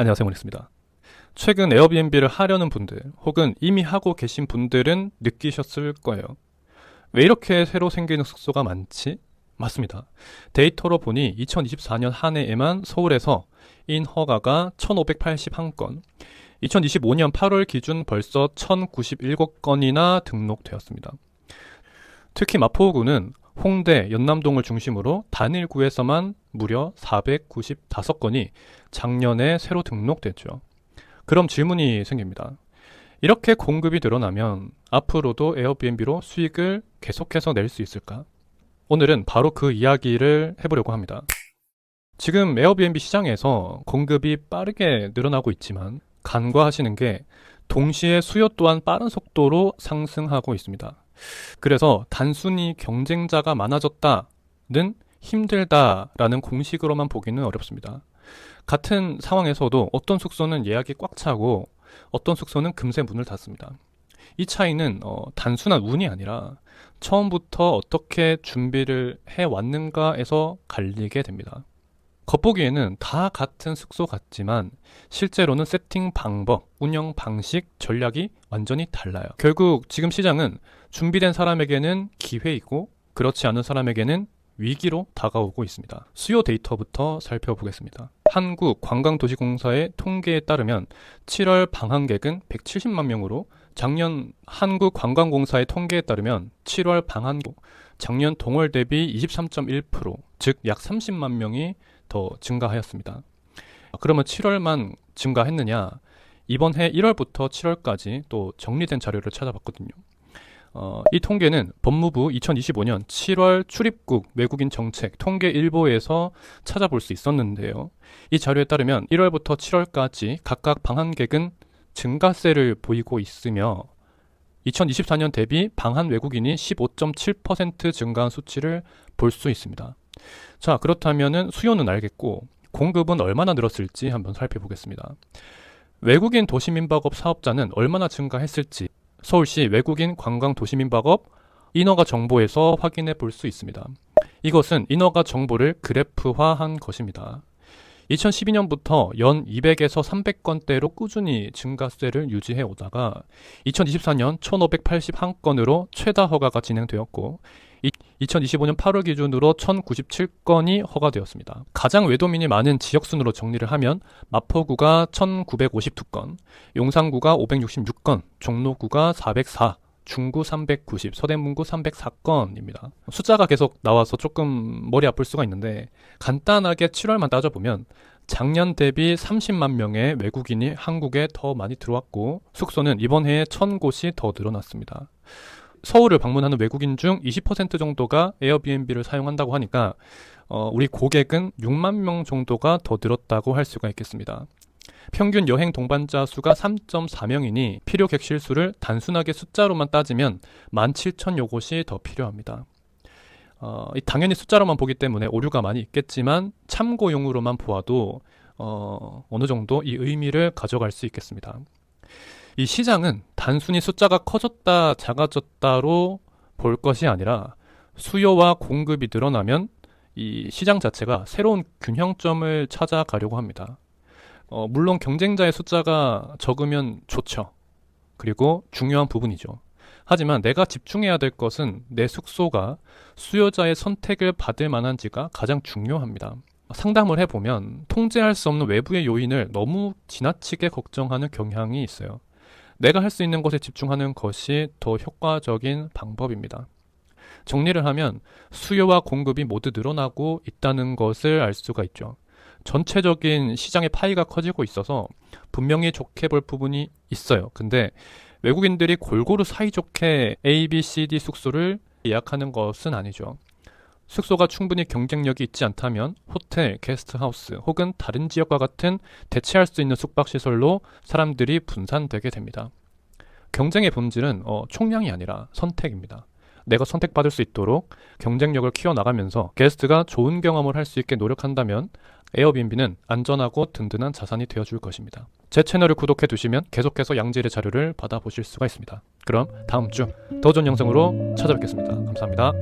안녕하세요 모닉스입니다. 최근 에어비앤비를 하려는 분들 혹은 이미 하고 계신 분들은 느끼셨을 거예요. 왜 이렇게 새로 생기는 숙소가 많지? 맞습니다. 데이터로 보니 2024년 한 해에만 서울에서 인 허가가 1581건, 2025년 8월 기준 벌써 1097건이나 등록되었습니다. 특히 마포구는 홍대, 연남동을 중심으로 단일구에서만 무려 495건이 작년에 새로 등록됐죠. 그럼 질문이 생깁니다. 이렇게 공급이 늘어나면 앞으로도 에어비앤비로 수익을 계속해서 낼 수 있을까? 오늘은 바로 그 이야기를 해보려고 합니다. 지금 에어비앤비 시장에서 공급이 빠르게 늘어나고 있지만 간과하시는 게 동시에 수요 또한 빠른 속도로 상승하고 있습니다. 그래서 단순히 경쟁자가 많아졌다는 힘들다라는 공식으로만 보기는 어렵습니다. 같은 상황에서도 어떤 숙소는 예약이 꽉 차고 어떤 숙소는 금세 문을 닫습니다. 이 차이는 어, 단순한 운이 아니라 처음부터 어떻게 준비를 해왔는가에서 갈리게 됩니다. 겉보기에는 다 같은 숙소 같지만 실제로는 세팅 방법, 운영 방식, 전략이 완전히 달라요. 결국 지금 시장은 준비된 사람에게는 기회이고 그렇지 않은 사람에게는 위기로 다가오고 있습니다. 수요 데이터부터 살펴보겠습니다. 한국관광도시공사의 통계에 따르면 7월 방한객은 170만 명으로 작년 한국관광공사의 통계에 따르면 7월 방한객 작년 동월 대비 23.1%, 즉 약 30만 명이 더 증가하였습니다. 그러면 7월만 증가했느냐? 이번 해 1월부터 7월까지 또 정리된 자료를 찾아봤거든요. 어, 이 통계는 법무부 2025년 7월 출입국 외국인 정책 통계 일보에서 찾아볼 수 있었는데요. 이 자료에 따르면 1월부터 7월까지 각각 방한객은 증가세를 보이고 있으며 2024년 대비 방한 외국인이 15.7% 증가한 수치를 볼 수 있습니다. 자, 그렇다면은 수요는 알겠고 공급은 얼마나 늘었을지 한번 살펴보겠습니다. 외국인 도시민박업 사업자는 얼마나 증가했을지 서울시 외국인 관광 도시민박업 인허가 정보에서 확인해 볼 수 있습니다. 이것은 인허가 정보를 그래프화한 것입니다. 2012년부터 연 200에서 300건대로 꾸준히 증가세를 유지해 오다가 2024년 1581건으로 최다 허가가 진행되었고 2025년 8월 기준으로 1097건이 허가되었습니다. 가장 외도민이 많은 지역 순으로 정리를 하면 마포구가 1952건, 용산구가 566건, 종로구가 404, 중구 390, 서대문구 304건입니다. 숫자가 계속 나와서 조금 머리 아플 수가 있는데 간단하게 7월만 따져보면 작년 대비 30만 명의 외국인이 한국에 더 많이 들어왔고 숙소는 이번 해에 1000곳이 더 늘어났습니다. 서울을 방문하는 외국인 중 20% 정도가 에어비앤비를 사용한다고 하니까 어, 우리 고객은 6만 명 정도가 더 늘었다고 할 수가 있겠습니다. 평균 여행 동반자 수가 3.4명이니 필요 객실 수를 단순하게 숫자로만 따지면 17,000여 곳이 더 필요합니다. 어, 당연히 숫자로만 보기 때문에 오류가 많이 있겠지만 참고용으로만 보아도 어, 어느 정도 이 의미를 가져갈 수 있겠습니다. 이 시장은 단순히 숫자가 커졌다 작아졌다로 볼 것이 아니라 수요와 공급이 늘어나면 이 시장 자체가 새로운 균형점을 찾아가려고 합니다. 어, 물론 경쟁자의 숫자가 적으면 좋죠. 그리고 중요한 부분이죠. 하지만 내가 집중해야 될 것은 내 숙소가 수요자의 선택을 받을 만한지가 가장 중요합니다. 상담을 해보면 통제할 수 없는 외부의 요인을 너무 지나치게 걱정하는 경향이 있어요. 내가 할 수 있는 것에 집중하는 것이 더 효과적인 방법입니다. 정리를 하면 수요와 공급이 모두 늘어나고 있다는 것을 알 수가 있죠. 전체적인 시장의 파이가 커지고 있어서 분명히 좋게 볼 부분이 있어요. 근데 외국인들이 골고루 사이좋게 A, B, C, D 숙소를 예약하는 것은 아니죠. 숙소가 충분히 경쟁력이 있지 않다면 호텔, 게스트하우스 혹은 다른 지역과 같은 대체할 수 있는 숙박시설로 사람들이 분산되게 됩니다. 경쟁의 본질은 어, 총량이 아니라 선택입니다. 내가 선택받을 수 있도록 경쟁력을 키워나가면서 게스트가 좋은 경험을 할 수 있게 노력한다면 에어비앤비는 안전하고 든든한 자산이 되어줄 것입니다. 제 채널을 구독해 두시면 계속해서 양질의 자료를 받아보실 수가 있습니다. 그럼 다음 주 더 좋은 영상으로 찾아뵙겠습니다. 감사합니다.